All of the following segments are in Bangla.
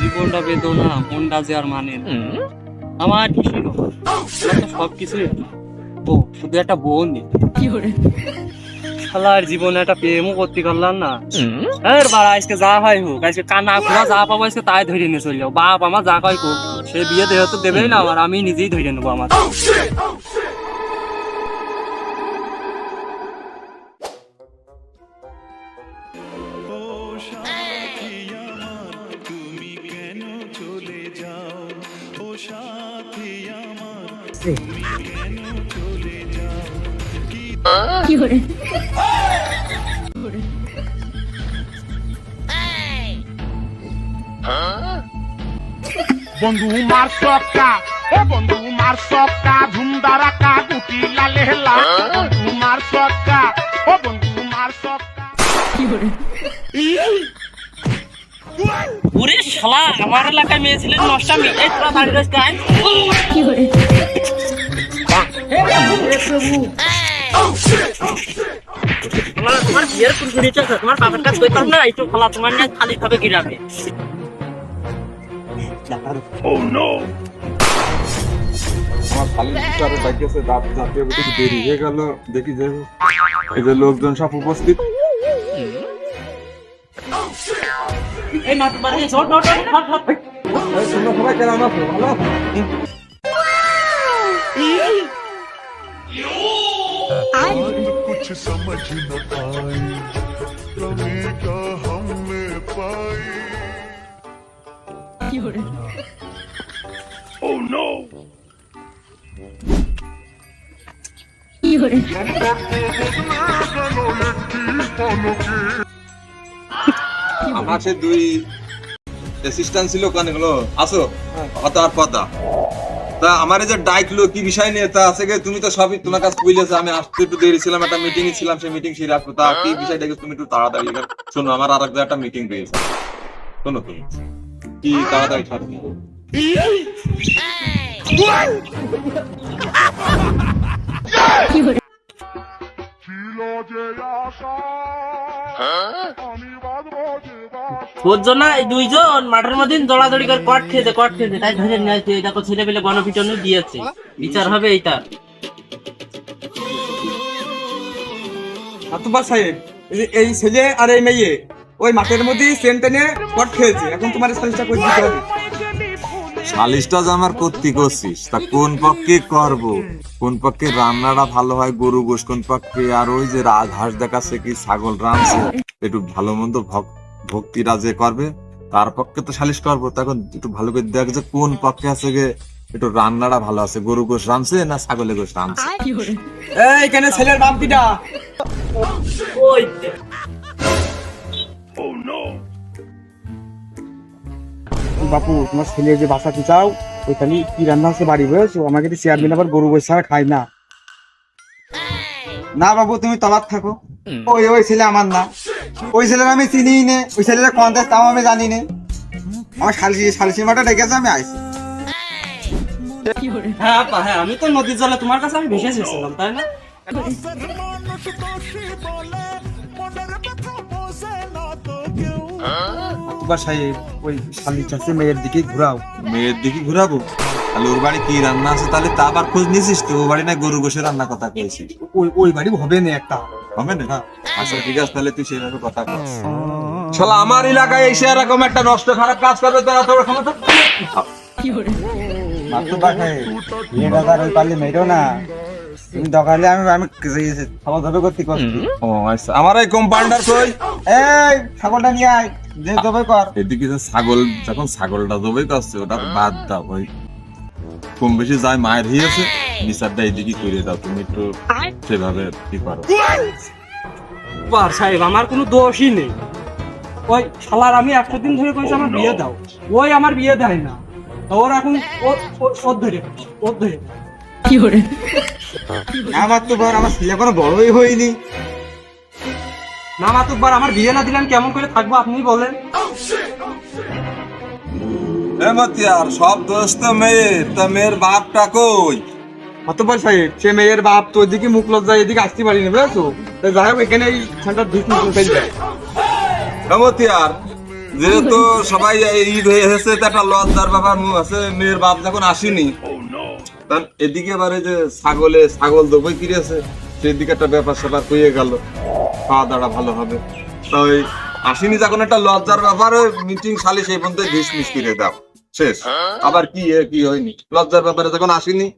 জীবনটা বেদনা মনটা যে আর মানে আমার না। সব কিছুই ও শুধু একটা বোন নেই শালার জীবনে একটা প্রেমও করতে পারলাম না। এর বাড়া আজকে যা হয় হোক আজকে কানা খোলা যা পাবো আজকে তাই ধরে নিয়ে চলে যাও। বাপ আমার যা কয় হোক সে বিয়ে দেহ তো দেবেই না আমার আমি নিজেই ধরে নেব আমার। আমার বন্ধু মার সক্কা ও বন্ধু মার সক্কা ধুমদারাকা গুটি লালে হেলা। বন্ধু মার সক্কা ও বন্ধু মার সক্কা ওরে শালা আমার এলাকায় মেয়ে ছিলেন নষ্টামি। এই তোরা বাড়ি রয়েছে তোমার তোমার বিয়ের কুরকুরি চলছে তোমার বাবার কাছে কইতাম না একটু খালা তোমার নিয়ে খালি ভাবে গিরাবে আমার খালি আরও ডাকিয়েছে দাঁত জাতীয় একটু দেরি হয়ে গেল দেখি যে এই যে লোকজন সব উপস্থিত এই না তোমার এই। এই সবাই কেমন আছো ভালো कुछ समझ न पाई कमी का हमने पाई আমার সে দুই অ্যাসিস্ট্যান্ট ছিল কানে গুলো আসো কথা আর কথা তা আমার এই যে ডাইকলো কি বিষয় নিয়ে? তা আছে তুমি তো সবই তোমার কাছে কইলেছে আমি আসতে একটু দেরি ছিলাম একটা মিটিং এ ছিলাম সেই মিটিং সেই রাখব তা কি বিষয় দেখে তুমি একটু তাড়াতাড়ি শোনো আমার আর একটা মিটিং পেয়েছে শোনো তুমি। কি তাড়াতাড়ি ছাড়বি ছিল যে আশা যে বাসা বুঝছ না এই দুইজন মাঠের মধ্যে দৌড়াদৌড়ি করে কট খেয়েছে কট খেয়েছে। তাই ধরে নিয়ে আসছে দেখো ছেলে পেলে গণপিটনও দিয়েছে। বিচার হবে এইটা। আতুবার সাহেব এই যে ছেলে আর এই মেয়ে ওই মাঠের মধ্যে সেন টেনে পট খেয়েছে। এখন তোমার সালিশটা করে দিতে হবে? সালিশটা যে আমার করতে করছিস তা কোন পক্ষে করব? কোন পক্ষে রান্নাটা ভালো হয় গরু গোশ কোন পক্ষে? আর ওই যে রাজহাঁস দেখাচ্ছে কি ছাগল রাঁধছে? একটু ভালো মন্দ ভক- ভক্তিরা যে করবে তার পক্ষে তো সালিশ করব। তখন একটু ভালো করে দেখ যে কোন পক্ষে আছে গে একটু রান্নাটা ভালো আছে। গরু গোশ রাঁধছে না ছাগলের গোশ রাঁধছে? এই এখানে ছেলের বাপ কিটা? বাপু তোমার ছেলে যে বাসাতে চাও ওইখানে কি রান্না আছে বাড়ি বুঝেছ আমাকে তো চেয়ারম্যান আবার গরু বসে ছাড়া খায় না। না বাবু তুমি তবার থাকো। ওই ওই ছেলে আমার না। ওই ছেলের আমি চিনি নে ওই ছেলের কন্টেস্ট তাও আমি জানি নে। আমার শালসি শালসি মাটা ডেকেছে আমি আইছি। হ্যাঁ আপা, হ্যাঁ আমি তো নদীর জলে তোমার কাছে আমি ভেসে এসেছিলাম তাই না? সাহেব ওই শালির মেয়ের দিকে ঘুরাও। মেয়ের দিকে ঘুরাবো? তাহলে ওর বাড়ি কি রান্না আছে? তাহলে তা আবার খোঁজ নিয়েছিস তো ও বাড়ি না গরু গোশের রান্না কথা পেয়েছিস ওই ওই বাড়ি হবে না একটা। হবে না? আচ্ছা ঠিক আছে তাহলে তুই সেইভাবে কথা কর শালা আমার এলাকায় এসে এরকম একটা নষ্ট খারাপ কাজ করবে তোরা তোর ক্ষমতা বিয়ে পারলে মেয়েরও না। তুমি আমি আমি খাওয়া দাওয়া করতে ও আচ্ছা আমার এই কম্পাউন্ডার কই? এই ছাগলটা নিয়ে আয় যে তবে কর। এদিকে ছাগল যখন ছাগলটা জবাই করছে ওটা বাদ দাও ওই কম বেশি যায় মায়ের হয়েছে বিচারটা এদিকে করে দাও তুমি একটু সেভাবে কি করো? বার সাহেব আমার কোনো দোষই নেই। ওই শালার আমি একশো দিন ধরে কইছি আমার বিয়ে দাও। ওই আমার বিয়ে দেয় না। ওর এখন ও- ও- ওর ধরে কি করে? আমার তো বর আমার ছেলে কোনো বড়ই হয়নি। না মাতুব্বার আমার বিয়ে না দিলেন কেমন করে থাকব আপনি বলেন। এ মতিয়ার সব দোষ তো মেয়ের তা মেয়ের বাপটা কই? সাহেব সে মেয়ের বাপ তো ওইদিকে মুখ এদিকে আসতে পারিনি বুঝেছ? তো যাই হোক এখানে এই ঠান্ডার মুখ ফেলবে। এ মতিয়ার যেহেতু সবাই ঈদ হয়ে এসেছে একটা লজ্জার ব্যাপার মু আছে মেয়ের বাপ যখন আসেনি তখন এদিকে এবার যে ছাগলে ছাগল দবই কিনেছে সেদিকে একটা ব্যাপার স্যাপার হয়ে গেল। খাওয়া দাওয়া ভালো হবে। তাই আসেনি যখন একটা লজ্জার ব্যাপার মিটিং সালি সেই পর্যন্ত ডিসমিস করে দাও। শেষ। আবার কি এ কি হয়নি? লজ্জার ব্যাপারে যখন আসেনি?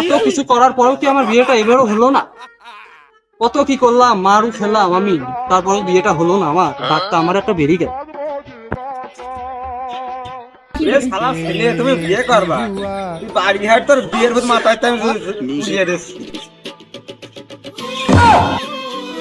এত কিছু করার পরেও কি আমার বিয়েটা এবারও হলো না? কত কি করলাম মারু খেলাম আমি তারপরে বিয়েটা হলো না আমার। ডাক্তার আমার একটা বেরিয়ে গেল। তুমি বিয়ে করবা। তুই বাড়ি হাট তোর বিয়ের মাথায় আমি